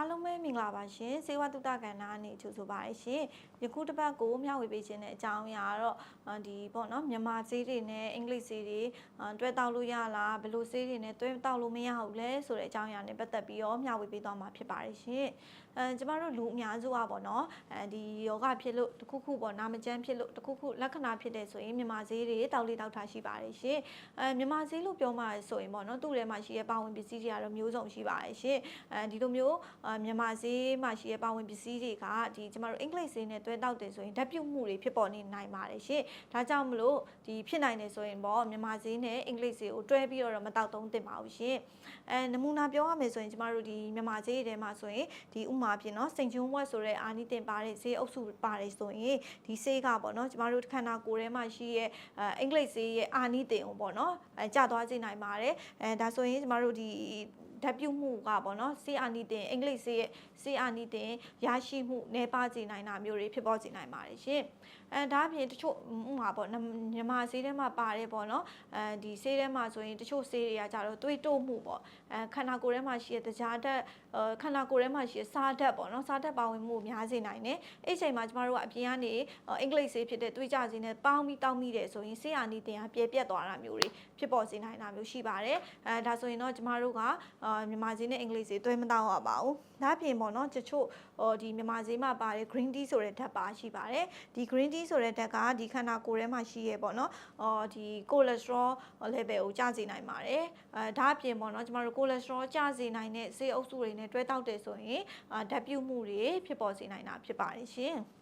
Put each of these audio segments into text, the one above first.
အားလုံးပဲမင်္ဂလာပါရှင်စေဝတုတကဏ္ဍအနေကြိုဆိုပါရရှင်ယခုတစ်ပတ်ကိုမျှဝေပေးခြင်းတဲ့အကြောင်းအရာကတော့အာဒီပေါ့နော်မြန်မာဈေးတွေနဲ့အင်္ဂလိပ်ဈေးတွေအာတွဲတောက်လို့ရလားဘယ်လိုဈေးတွေနဲ့တွဲတောက်လို့မရဘူးလဲဆိုတဲ့အကြောင်းအရာနဲ့ပတ်သက်ပြီးတော့မျှဝေပေးသွားမှာဖြစ်ပါရရှင်အဲကျမတို့လူအများစုကပေါ့နော်အဲဒီယောဂဖြစ်လို့တစ်ခုခုပေါ့နာမကျန်းဖြစ်လို့တစ်ခုခုလက္ခဏာဖြစ်တဲ့ဆိုရင်မြန်မာဈေးတွေတောက်လေးတောက်ထားရှိပါတယ်ရှင်အဲမြန်မာဈေးလို့ပြောမှဆိုရင်ပေါ့နော်သူ့ထဲမှာရှိတဲ့ပါဝင်ပစ္စည်းတွေကတော့မျိုးစုံရှိပါတယ်ရှင်အဲဒီလိုမျိုးအာမြန်မာဈေးမှာရှိတဲ့ပါဝင်ပစ္စည်းတွေကဒီကျမတို့အင်္ဂလိပ်ဈေးနဲ့တွဲတောက်တယ်ဆိုရင်ဓာတ်ပြုတ်မှုတွေဖြစ်ပေါ်နေနိုင်ပါတယ်ရှင်ဒါကြောင့်မလို့ဒီဖြစ်နိုင်တယ်ဆိုရင်ပေါ့မြန်မာဈေးနဲ့အင်္ဂလိပ်ဈေးကိုတွဲပြီးတော့မတောက်သုံးသင့်ပါဘူးရှင်အဲနမူနာပြောရမယ်ဆိုရင်ကျမတို့ဒီမြန်မာဈေးထဲမှာဆိုရင်ဒီဥမာပြင်နော်စိန်ကျွန်းဝက်ဆိုတဲ့အာနီတင်ပါတဲ့ဈေးအုပ်စုပါတယ်ဆိုရင်ဒီဈေးကပေါ့နော်ကျမတို့ခန္ဓာကိုယ်ထဲမှာရှိရဲ့အဲအင်္ဂလိပ်ဈေးရဲ့အာနီတင်ကိုပေါ့နော်အဲကျသွားစေနိုင်ပါတယ်အဲဒါဆိုရင်ကျမတို့ဒီ ဓာတ်ပြုတ်မှုကပေါ့နော်စေအာနီတင်အင်္ဂလိပ်စေရဲ့စေအာနီတင်ရရှိမှုနေပါစေနိုင်တာမျိုးတွေဖြစ်ပေါ်စေနိုင်ပါတယ်ရှင်အဲဒါအပြင်တချို့ဥမာပေါ့မြန်မာစေးထဲမှာပါတယ်ပေါ့နော်အဲဒီစေးထဲမှာဆိုရင်တချို့စေးတွေကကြတော့သွေးတိုးမှုပေါ့အဲခန္ဓာကိုယ်ထဲမှာရှိတဲ့တရားဓာတ်အဲခန္ဓာကိုယ်ထဲမှာရှိတဲ့စားဓာတ်ပေါ့နော်စားဓာတ်ပါဝင်မှုကိုများစေနိုင်တယ်အဲ့ချိန်မှာကျမတို့ကအပြင်ကနေအင်္ဂလိပ်စေးဖြစ်တဲ့သွေးကြစေးနဲ့ပေါင်းပြီးတောင်းမိတယ်ဆိုရင်စေးအာနီတင်ကပြဲပြက်သွားတာမျိုးတွေဖြစ်ပေါ်စေနိုင်တာမျိုးရှိပါတယ်အဲဒါဆိုရင်တော့ကျမတို့ကအာမြန်မာဈေးနဲ့အင်္ဂလိပ်ဈေးတွဲမတောင်းရပါဘူး။ဒါ့အပြင်ပေါ့နော်တချို့ဟိုဒီမြန်မာဈေးမှာပါတဲ့ green tea ဆိုတဲ့ဓာတ်ပါရှိပါတယ်။ဒီ green tea ဆိုတဲ့ဓာတ်ကဒီခန္ဓာကိုယ်ထဲမှာရှိရဲပေါ့နော်။အော်ဒီ cholesterol level ကိုကျစေနိုင်ပါတယ်။အဲဒါ့အပြင်ပေါ့နော်ကျမတို့ cholesterol ကျစေနိုင်တဲ့ဈေးအုပ်စုတွေနဲ့တွဲတောက်တယ်ဆိုရင်အာဓာတ်ပြုတ်မှုတွေဖြစ်ပေါ်စေနိုင်တာဖြစ်ပါတယ်ရှင်။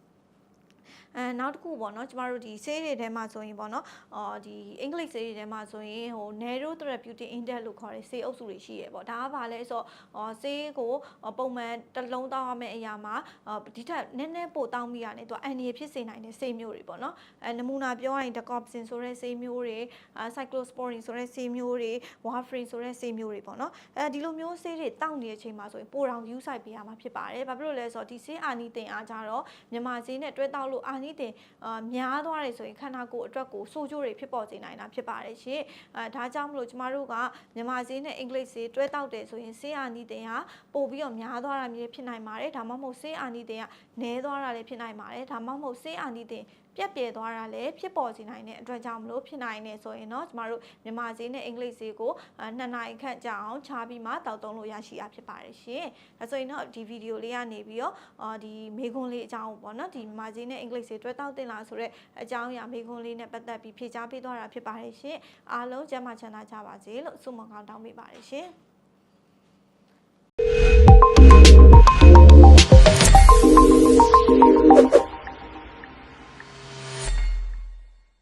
အဲနောက်တစ်ခုပေါ့နော်ကျမတို့ဒီဆေးတွေထဲမှာဆိုရင်ပေါ့နော်အော်ဒီအင်္ဂလိပ်ဆေးတွေထဲမှာဆိုရင်ဟို narrow therapeutic index လို့ခေါ်တဲ့ဆေးအုပ်စုတွေရှိရပေါ့ဒါကဘာလဲဆိုတော့ဆေးကိုပုံမှန်တစ်လုံးတောင်းရမယ့်အရာမှာဒီထက်နည်းနည်းပိုတောင်းမိရနေသူအန်ရီဖြစ်စေနိုင်တဲ့ဆေးမျိုးတွေပေါ့နော်အဲနမူနာပြောရရင် decopsin ဆိုတဲ့ဆေးမျိုးတွေ cyclosporin ဆိုတဲ့ဆေးမျိုးတွေ warfarin ဆိုတဲ့ဆေးမျိုးတွေပေါ့နော်အဲဒီလိုမျိုးဆေးတွေတောင်းနေတဲ့အချိန်မှာဆိုရင်ပိုတောင် use site ပေးရမှာဖြစ်ပါတယ်ဘာဖြစ်လို့လဲဆိုတော့ဒီဆေးအာနီတင်အားကြတော့မြန်မာဆေးနဲ့တွဲတောက်လို့အာနီတင်အာများသွားတယ်ဆိုရင်ခန္ဓာကိုယ်အတွက်ကိုဆိုးကျိုးတွေဖြစ်ပေါ်စေနိုင်တာဖြစ်ပါတယ်ရှင်အဲဒါကြောင့်မလို့ကျမတို့ကမြန်မာဈေးနဲ့အင်္ဂလိပ်ဈေးတွဲတောက်တယ်ဆိုရင်ဆေးအာနီတင်ဟာပို့ပြီးတော့များသွားတာမျိုးဖြစ်နိုင်ပါတယ်ဒါမှမဟုတ်ဆေးအာနီတင်ကနည်းသွားတာလည်းဖြစ်နိုင်ပါတယ်ဒါမှမဟုတ်ဆေးအာနီတင်ပြက်ပြဲသွားတာလည်းဖြစ်ပေါ်စေနိုင်တဲ့အတွက်ကြောင့်မလို့ဖြစ်နိုင်နေဆိုရင်တော့ကျမတို့မြန်မာဈေးနဲ့အင်္ဂလိပ်ဈေးကိုနှစ်နိုင်ခန့်ကြာအောင်ခြားပြီးမှတောက်သုံးလို့ရရှိတာဖြစ်ပါတယ်ရှင်။ဒါဆိုရင်တော့ဒီဗီဒီယိုလေးကနေပြီးတော့အာဒီမေခွန်းလေးအကြောင်းပေါ့နော်ဒီမြန်မာဈေးနဲ့အင်္ဂလိပ်ဈေးတွဲတောက်တင်လာဆိုတော့အကြောင်းအရာမေခွန်းလေးနဲ့ပတ်သက်ပြီးဖြေကြားပေးသွားတာဖြစ်ပါတယ်ရှင်။အားလုံးကျန်းမာချမ်းသာကြပါစေလို့ဆုမွန်ကောင်းတောင်းပေးပါတယ်ရှင်။